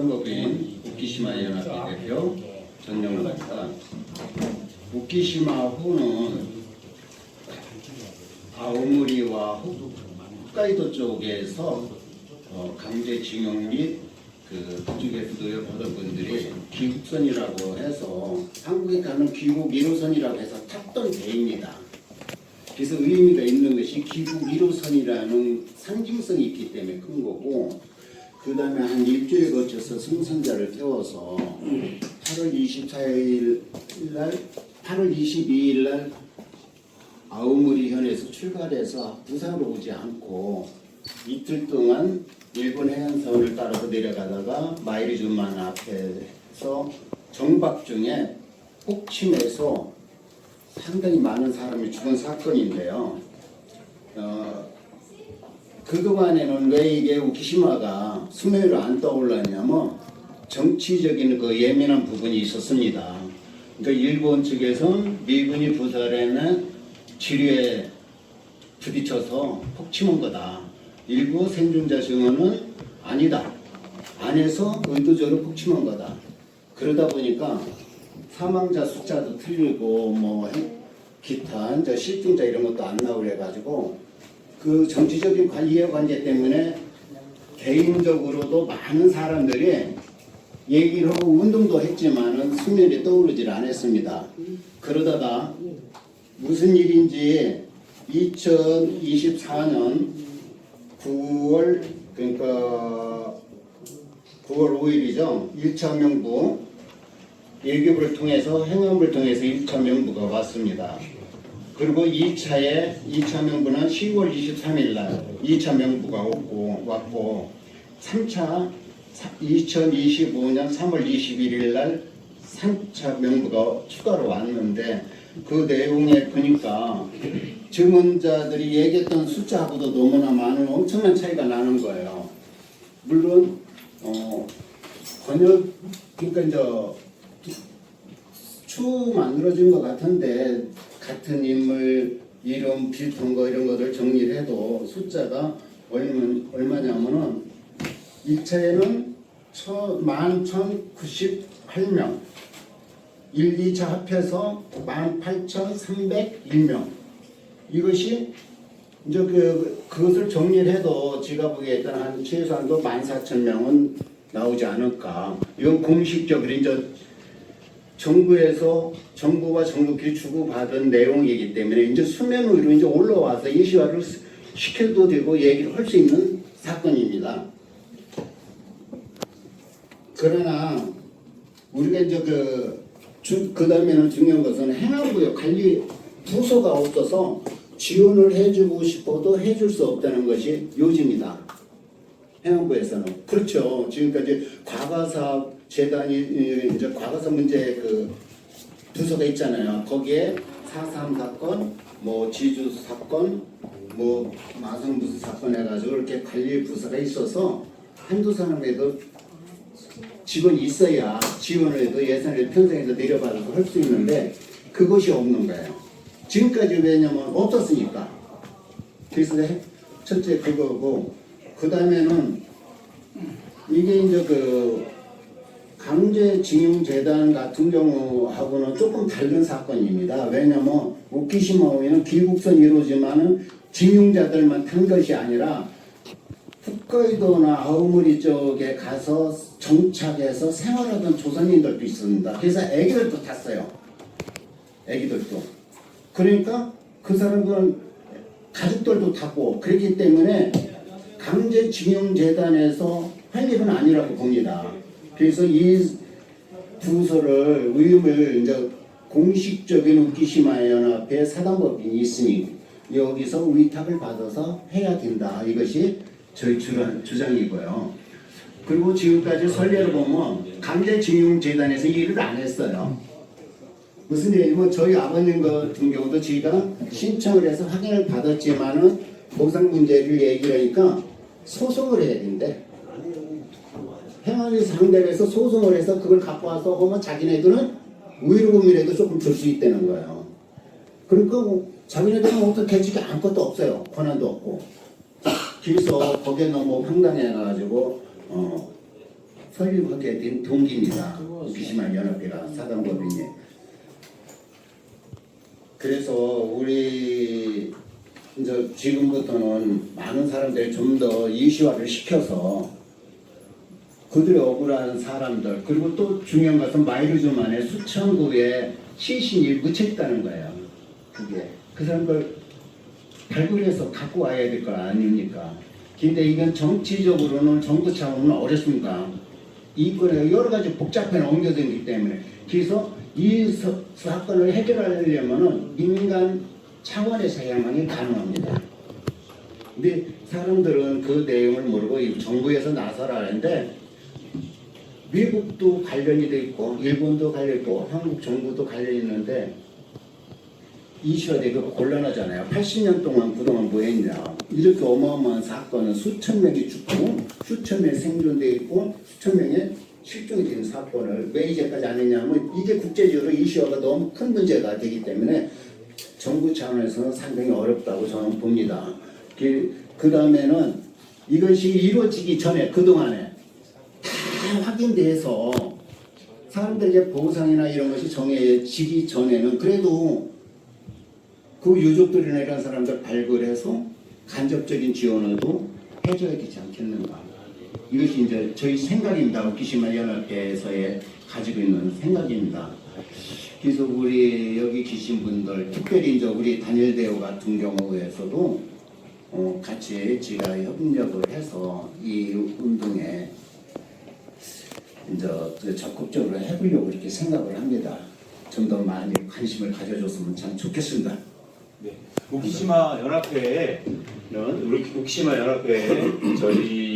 사단법인 우키시마 연합회 대표 정영로입니다. 우키시마 호는 아오모리와 홋- 홋카이도 쪽에서 어, 강제징용 및 그 그쪽에서 노역하던 분들이 귀국선이라고 해서 한국에 가는 귀국 1호선이라고 해서 탔던 배입니다. 그래서 의미가 있는 것이 귀국 1호선이라는 상징성이 있기 때문에 큰 거고 그 다음에 한 일주일 거쳐서 승선자를 태워서 8월 24일 날 8월 22일 날 아우무리 현에서 출발해서 부산으로 오지 않고 이틀 동안 일본 해안선을 따라서 내려가다가 마이리주만 앞에서 정박 중에 폭침해서 상당히 많은 사람이 죽은 사건인데요. 어, 그동안에는 왜 이게 우키시마가 수면위로 안 떠올랐냐면 정치적인 그 예민한 부분이 있었습니다. 그러니까 일본 측에선 미군이 부살에는 지뢰에 부딪혀서 폭침한 거다. 일부 생존자 증언은 아니다. 안에서 의도적으로 폭침한 거다. 그러다 보니까 사망자 숫자도 틀리고 뭐 기타 실종자 이런 것도 안 나오려 해가지고 그 정치적인 관- 이해관계 때문에 개인적으로도 많은 사람들이 얘기를 하고 운동도 했지만은 수면에 떠오르질 않았습니다. 그러다가 무슨 일인지 2024년 9월 그러니까 9월 5일이죠. 1차 명부 예교부를 통해서 행안부를 통해서 1차 명부가 왔습니다. 그리고 2차에 2차 명부는 10월 23일 날 2차 명부가 오고 왔고 3차 2025년 3월 21일 날 3차 명부가 추가로 왔는데 그 내용에 보니까 증언자들이 얘기했던 숫자하고도 너무나 많은 엄청난 차이가 나는 거예요. 물론 어, 번역 그러니까 이제 추 만들어진 것 같은데 같은 인물 이름 비슷한 거 이런 것들 정리를 해도 숫자가 얼마, 얼마냐면은 1차에는 11,098명 1, 2차 합해서 18,301명 이것이 이제 그 그것을 정리를 해도 제가 보기에 일단 한 최소한도 14,000명은 나오지 않을까. 이건 공식적으로 이제 정부에서 정부와 정부끼리 주고받은 내용이기 때문에 이제 수면 위로 이제 올라와서 이시화를 시켜도 되고 얘기를 할 수 있는 사건입니다. 그러나 우리가 이제 그, 주, 그 다음에는 중요한 것은 행안부의 관리 부서가 없어서 지원을 해주고 싶어도 해줄 수 없다는 것이 요즘이다. 행안부에서는. 그렇죠. 지금까지 과거사 재단이, 이제 과거사 문제 그 부서가 있잖아요. 거기에 4.3 사건, 뭐 지주 사건, 뭐 마성부수 사건 해가지고 이렇게 관리 부서가 있어서 한두 사람에도 직원이 있어야 지원을 해도 예산을 편성해서 내려받아서 할 수 있는데 그것이 없는 거예요. 지금까지 왜냐면 없었으니까. 그래서 해- 첫째 그거고 그 다음에는 이게 이제 그 강제징용재단 같은 경우하고는 조금 다른 사건입니다. 왜냐면 오키시마오에는 귀국선 이루어지만은 징용자들만 탄 것이 아니라 홋카이도나 아오모리 쪽에 가서 정착해서 생활하던 조선인들도 있습니다. 그래서 애기들도 탔어요. 애기들도. 그러니까 그 사람들은 가족들도 탔고 그렇기 때문에 강제징용재단에서 할 일은 아니라고 봅니다. 그래서 이 부서를 의무를 이제 공식적인 우키시마 연합회 사단법인이 있으니 여기서 위탁을 받아서 해야 된다. 이것이 저희 주장, 주장이고요. 그리고 지금까지 선례를 보면 강제징용재단에서 일을 안 했어요. 무슨 얘기냐면 저희 아버님 같은 경우도 저희가 신청을 해서 확인을 받았지만은 보상 문제를 얘기하니까 소송을 해야 된대. 행안위 상대로 해서 소송을 해서 그걸 갖고 와서 하면 자기네들은 우위로금이라도 조금 줄 수 있다는 거예요. 그러니까 뭐 자기네들은 어떻게 해주기 아무것도 없어요. 권한도 없고. 그래서 거기에 너무 황당해가지고 어, 설립하게 된 동기입니다. 우키시마 연합회가 사단법인이. 그래서 우리 이제 지금부터는 많은 사람들이 좀더 이슈화를 시켜서 그들의 억울한 사람들 그리고 또 중요한 것은 마이루즘 안에 수천 구의 시신이 묻혀 있다는 거예요. 그게 그 사람들 발굴해서 갖고 와야 될 거 아닙니까? 근데 이건 정치적으로는 정부 차원은 어렵습니다. 이권에 여러 가지 복잡한 옮겨다니기 때문에 그래서 이 서- 사건을 해결하려면은 민간 차원에서 해야만이 가능합니다. 근데 사람들은 그 내용을 모르고 이 정부에서 나서라 하는데 미국도 관련이 돼 있고 일본도 관련 있고 한국 정부도 관련 있는데 이슈가 되고 곤란하잖아요. 80년 동안 그동안 뭐 했냐. 이렇게 어마어마한 사건은 수천 명이 죽고 수천 명이 생존돼 있고 수천 명이 실종이 된 사건을 왜 이제까지 안 했냐면 이게 국제적으로 이슈화가 너무 큰 문제가 되기 때문에 정부 차원에서는 상당히 어렵다고 저는 봅니다. 그 다음에는 이것이 이루어지기 전에 그동안에 다 확인돼서 사람들에게 보상이나 이런 것이 정해지기 전에는 그래도 그 유족들이나 이런 사람들 발굴해서 간접적인 지원을도 해줘야 되지 않겠는가. 이것이 이제 저희 생각입니다. 웃기시마 연합회에서의 가지고 있는 생각입니다. 그래서 우리 여기 계신 분들, 특별히 이제 우리 단일 대우 같은 경우에서도 어, 같이 제가 협력을 해서 이 운동에 이제 그 적극적으로 해보려고 이렇게 생각을 합니다. 좀 더 많이 관심을 가져줬으면 참 좋겠습니다. 네. 우키시마 연합회는 우리 우키시마 연합회 저희